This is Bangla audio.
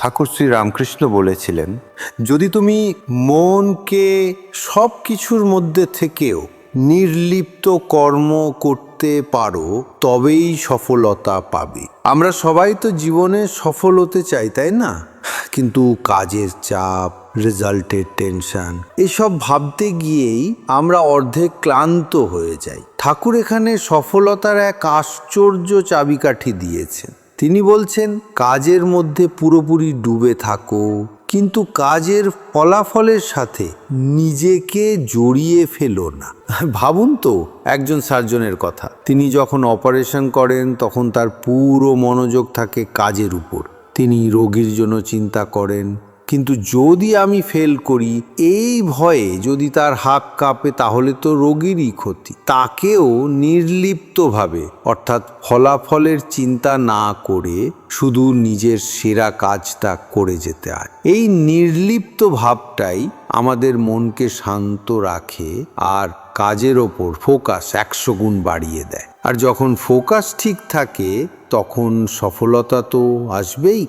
ঠাকুর শ্রী রামকৃষ্ণ বলেছিলেন, যদি তুমি মনকে সব কিছুর মধ্যে থেকেও নির্লিপ্ত কর্ম করতে পারো, তবেই সফলতা পাবে। আমরা সবাই তো জীবনে সফল হতে চাই, তাই না? কিন্তু কাজের চাপ, রেজাল্টের টেনশন, এসব ভাবতে গিয়েই আমরা অর্ধেক ক্লান্ত হয়ে যাই। ঠাকুর এখানে সফলতার এক আশ্চর্য চাবিকাঠি দিয়েছেন। তিনি বলছেন, কাজের মধ্যে পুরোপুরি ডুবে থাকো। কিন্তু কাজের ফলাফলের সাথে নিজেকে জড়িয়ে ফেলো না। ভাবুন তো, একজন সার্জনের কথা। তিনি যখন অপারেশন করেন, তখন তার পুরো মনোযোগ থাকে কাজের উপর। তিনি রোগীর জন্য চিন্তা করেন কিন্তু যদি আমি ফেল করি, এই ভয়ে যদি তার হাত কাঁপে, তাহলে তো রোগীরই ক্ষতি। তাকেও নির্লিপ্তভাবে, অর্থাৎ ফলাফলের চিন্তা না করে শুধু নিজের সেরা কাজটা করে যেতে হয়। এই নির্লিপ্ত ভাবটাই আমাদের মনকে শান্ত রাখে আর কাজের ওপর ফোকাস একশো গুণ বাড়িয়ে দেয়। আর যখন ফোকাস ঠিক থাকে, তখন সফলতা তো আসবেই।